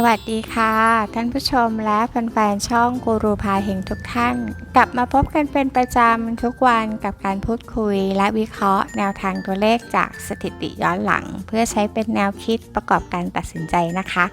สวัสดีค่ะ ท่านผู้ชมและแฟนๆช่องกูรูพาเฮงทุกท่าน กลับมาพบกันเป็นประจำทุกวันกับการพูดคุย และวิเคราะห์แนวทางตัวเลขจากสถิติย้อนหลัง เพื่อใช้เป็นแนวคิดประกอบการตัดสินใจนะคะ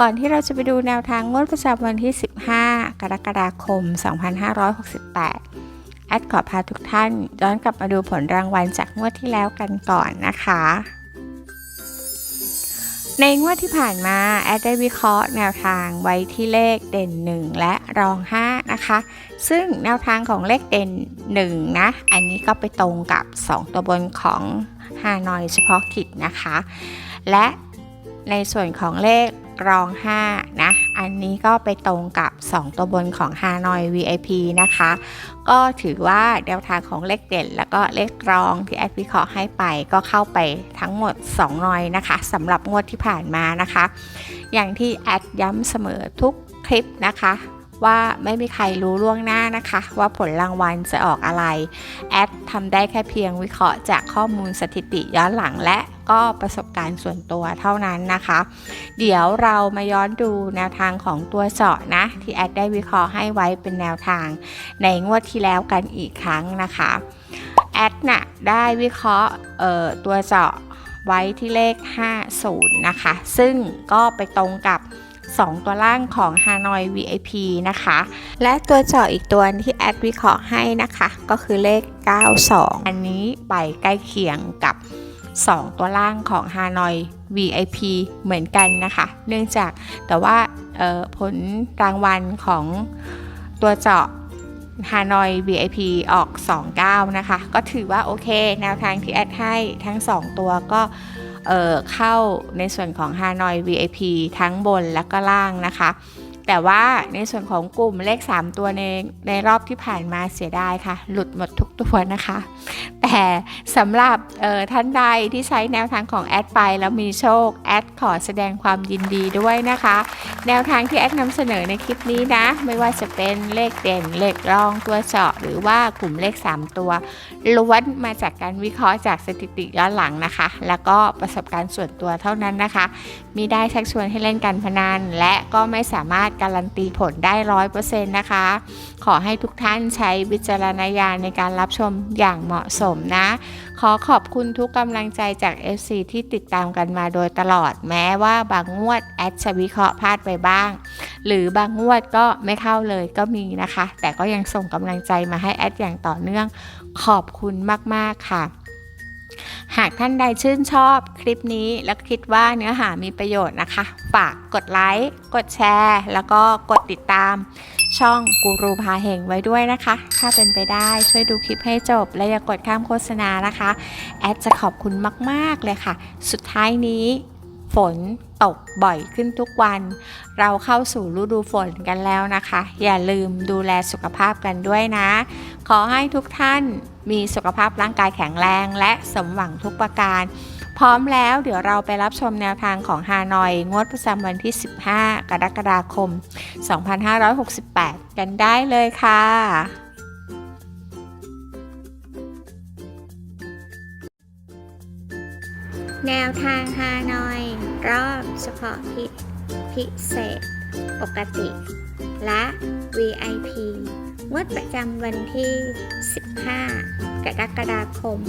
ก่อนที่เราจะไปดูแนวทางงวดประจำวันที่ 15 กรกฎาคม 2568 แอดขอพาทุกท่านย้อนกลับมาดูผลรางวัลจากงวดที่แล้วกันก่อนนะคะ ในงวดที่ผ่านมาแอดได้วิเคราะห์แนวทางไว้ที่เลขเด่น 1 และรอง 5 นะคะ ซึ่งแนวทางของเลขเด่น 1 นะ อันนี้ก็ไปตรงกับ 2 ตัวบนของฮานอยเฉพาะกิจนะคะ และในส่วนของเลข รอง 5 นะ อันนี้ก็ไปตรงกับ 2 ตัวบนของฮานอย VIP นะคะ ก็ถือว่าแนวทางของเลขเด่น แล้วก็เลขรองที่แอดวิเคราะห์ให้ไปก็เข้าไปทั้งหมด2นอยนะคะสำหรับงวดที่ผ่านมานะคะ อย่างที่แอดย้ำเสมอทุกคลิปนะคะว่าไม่มีใครรู้ล่วงหน้านะคะ ว่าผลรางวัลจะออกอะไร แอดทำได้แค่เพียงวิเคราะห์จากข้อมูลสถิติย้อนหลังและ ก็ประสบการณ์ส่วนตัวเท่านั้นนะคะ เดี๋ยวเรามาย้อนดูแนวทางของตัวเจาะนะ ที่แอดได้วิเคราะห์ให้ไว้เป็นแนวทาง ในงวดที่แล้วกันอีกครั้งนะคะแอดน่ะได้วิเคราะห์เอ่อตัวเจาะไว้ที่เลข 50 นะคะ ซึ่งก็ไปตรงกับ 2 ตัวล่างของ Hanoi VIP นะคะ และตัวเจาะอีกตัวที่แอดวิเคราะห์ให้นะคะ ก็คือเลข 92 อันนี้ไปใกล้เคียงกับ 2 ตัวล่างของ Hanoi VIP เหมือนกันนะคะ เนื่องจากแต่ว่าผลรางวัลของตัวเจาะ Hanoi VIP ออก 29 นะคะ ก็ถือว่าโอเค แนวทางที่แอดให้ทั้ง 2 ตัวก็เอ่อเข้าในส่วนของ Hanoi VIP ทั้งบนและก็ล่างนะคะ แต่ว่าในส่วนของกลุ่มเลข 3 ตัวในในรอบที่ผ่านมาเสียดายค่ะ หลุดหมดทุกตัวนะคะ แต่สำหรับท่านใดที่ใช้แนวทางของแอดไปแล้วมีโชค แอดขอแสดงความยินดีด้วยนะคะ แนวทางที่แอดนำเสนอในคลิปนี้นะ ไม่ว่าจะเป็นเลขเด่น เลขรองตัวเจาะ หรือว่ากลุ่มเลข 3 ตัวล้วนมาจากการวิเคราะห์จากสถิติย้อนหลังนะคะ แล้วก็ประสบการณ์ส่วนตัวเท่านั้นนะคะ มิได้ชักชวนให้เล่นการพนัน และก็ไม่สามารถการันตีผลได้ร้อยเปอร์เซ็นต์นะคะ ขอให้ทุกท่านใช้วิจารณญาณในการรับชมอย่างเหมาะสมนะ ขอขอบคุณทุกกำลังใจจาก FC ที่ติดตามกันมาโดยตลอดแม้ว่าบางงวดแอดจะวิเคราะห์พลาดไปบ้าง หรือบางงวดก็ไม่เข้าเลยก็มีนะคะ แต่ก็ยังส่งกำลังใจมาให้แอดอย่างต่อเนื่อง ขอบคุณมาก ๆ ค่ะ หากท่านใดชื่นชอบคลิปนี้และคิดว่าเนื้อหามีประโยชน์นะคะ ฝากกดไลค์ กดแชร์ แล้วก็กดติดตามช่องกูรูพาเฮงไว้ด้วยนะคะ ถ้าเป็นไปได้ช่วยดูคลิปให้จบ และอย่ากดข้ามโฆษณานะคะ แอดจะขอบคุณมาก ๆ เลยค่ะ สุดท้ายนี้ ฝน ตกบ่อยขึ้นทุกวัน เราเข้าสู่ฤดูฝนกันแล้วนะคะ อย่าลืมดูแลสุขภาพกันด้วยนะ ขอให้ทุกท่านมีสุขภาพร่างกายแข็งแรงและสมหวังทุกประการ พร้อมแล้วเดี๋ยวเราไปรับชมแนวทางของฮานอยงวดประจำวันที่ 15 กรกฎาคม 2568 กันได้เลยค่ะ แนวทางฮานอย รอบเฉพาะกิพิเศษ ปกติ และ VIP งวดประจำวันที่ 15 กรกฎาคม 2568